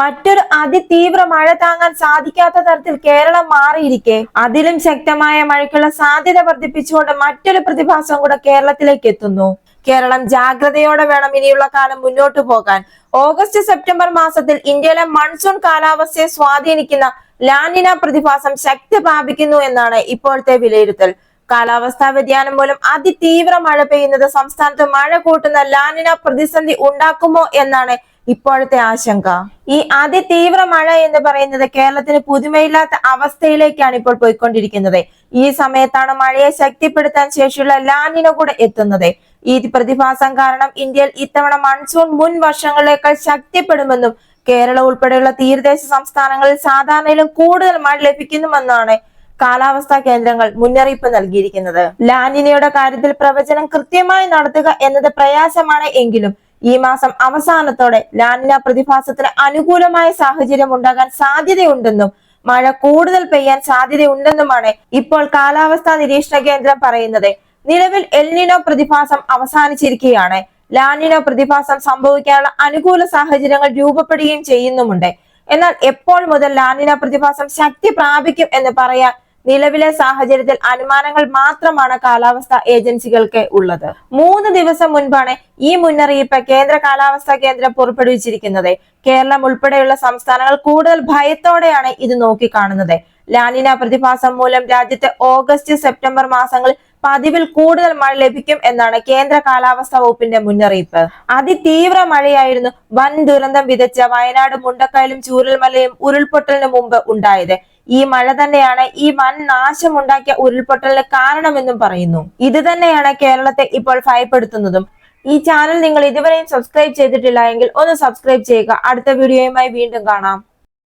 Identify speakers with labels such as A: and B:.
A: മറ്റൊരു അതിതീവ്ര മഴ താങ്ങാൻ സാധിക്കാത്ത തരത്തിൽ കേരളം മാറിയിരിക്കെ. അതിലും ശക്തമായ മഴയ്ക്കുള്ള സാധ്യത വർദ്ധിപ്പിച്ചുകൊണ്ട് മറ്റൊരു പ്രതിഭാസം കൂടെ കേരളത്തിലേക്ക് എത്തുന്നു. കേരളം ജാഗ്രതയോടെ വേണം ഇനിയുള്ള കാലം മുന്നോട്ടു പോകാൻ. ഓഗസ്റ്റ് സെപ്റ്റംബർ മാസത്തിൽ ഇന്ത്യയിലെ മൺസൂൺ കാലാവസ്ഥയെ സ്വാധീനിക്കുന്ന ലാനിന പ്രതിഭാസം ശക്തി പ്രാപിക്കുന്നു എന്നാണ് ഇപ്പോഴത്തെ വിലയിരുത്തൽ. കാലാവസ്ഥാ വ്യതിയാനം മൂലം അതിതീവ്ര മഴ പെയ്യുന്നത് സംസ്ഥാനത്ത് മഴ കൂട്ടുന്ന ലാനിന പ്രതിസന്ധി ഉണ്ടാക്കുമോ എന്നാണ് ഇപ്പോഴത്തെ ആശങ്ക? ഈ അതിതീവ്ര മഴ എന്ന് പറയുന്നത് കേരളത്തിന് പുതുമയില്ലാത്ത അവസ്ഥയിലേക്കാണ് ഇപ്പോൾ പോയിക്കൊണ്ടിരിക്കുന്നത്. ഈ സമയത്താണ് മഴയെ ശക്തിപ്പെടുത്താൻ ശേഷിയുള്ള ലാനിന കൂടെ എത്തുന്നത്. ഈ പ്രതിഭാസം കാരണം ഇന്ത്യയിൽ ഇത്തവണ മൺസൂൺ മുൻ വർഷങ്ങളിലേക്കാൾ ശക്തിപ്പെടുമെന്നും കേരളം ഉൾപ്പെടെയുള്ള തീരദേശ സംസ്ഥാനങ്ങളിൽ സാധാരണയിലും കൂടുതൽ മഴ ലഭിക്കുന്നുമെന്നാണ് കാലാവസ്ഥാ കേന്ദ്രങ്ങൾ മുന്നറിയിപ്പ് നൽകിയിരിക്കുന്നത്. ലാനിനയുടെ കാര്യത്തിൽ പ്രവചനം കൃത്യമായി നടത്തുക എന്നത് പ്രയാസമാണ് എങ്കിലും ഈ മാസം അവസാനത്തോടെ ലാനിന പ്രതിഭാസത്തിന് അനുകൂലമായ സാഹചര്യം ഉണ്ടാകാൻ സാധ്യതയുണ്ടെന്നും മഴ കൂടുതൽ പെയ്യാൻ സാധ്യതയുണ്ടെന്നുമാണ് ഇപ്പോൾ കാലാവസ്ഥാ നിരീക്ഷണ കേന്ദ്രം പറയുന്നത്. നിലവിൽ എൽനിനോ പ്രതിഭാസം അവസാനിച്ചിരിക്കുകയാണ്. ലാനിനോ പ്രതിഭാസം സംഭവിക്കാനുള്ള അനുകൂല സാഹചര്യങ്ങൾ രൂപപ്പെടുകയും ചെയ്യുന്നുമുണ്ട്. എന്നാൽ എപ്പോൾ മുതൽ ലാനിന പ്രതിഭാസം ശക്തി പ്രാപിക്കും എന്ന് പറയാൻ നിലവിലെ സാഹചര്യത്തിൽ അനുമാനങ്ങൾ മാത്രമാണ് കാലാവസ്ഥാ ഏജൻസികൾക്ക് ഉള്ളത്. മൂന്ന് ദിവസം മുൻപാണ് ഈ മുന്നറിയിപ്പ് കേന്ദ്ര കാലാവസ്ഥാ കേന്ദ്രം പുറപ്പെടുവിച്ചിരിക്കുന്നത്. കേരളം ഉൾപ്പെടെയുള്ള സംസ്ഥാനങ്ങൾ കൂടുതൽ ഭയത്തോടെയാണ് ഇത് നോക്കിക്കാണുന്നത്. ലാനിന പ്രതിഭാസം മൂലം രാജ്യത്തെ ഓഗസ്റ്റ് സെപ്റ്റംബർ മാസങ്ങളിൽ പതിവിൽ കൂടുതൽ മഴ ലഭിക്കും എന്നാണ് കേന്ദ്ര കാലാവസ്ഥാ വകുപ്പിന്റെ മുന്നറിയിപ്പ്. അതിതീവ്ര മഴയായിരുന്നു വൻ ദുരന്തം വിതച്ച വയനാട് മുണ്ടക്കയലും ചൂരൽമലയും ഉരുൾപൊട്ടലിന് മുമ്പ് ഉണ്ടായത്. ഈ മഴ തന്നെയാണ് ഈ വൻ നാശമുണ്ടാക്കിയ ഉരുൾപൊട്ടലിന് കാരണമെന്നും പറയുന്നു. ഇത് തന്നെയാണ് കേരളത്തെ ഇപ്പോൾ ഭയപ്പെടുത്തുന്നതും. ഈ ചാനൽ നിങ്ങൾ ഇതുവരെയും സബ്സ്ക്രൈബ് ചെയ്തിട്ടില്ല എങ്കിൽ ഒന്ന് സബ്സ്ക്രൈബ് ചെയ്യുക. അടുത്ത വീഡിയോയുമായി വീണ്ടും കാണാം.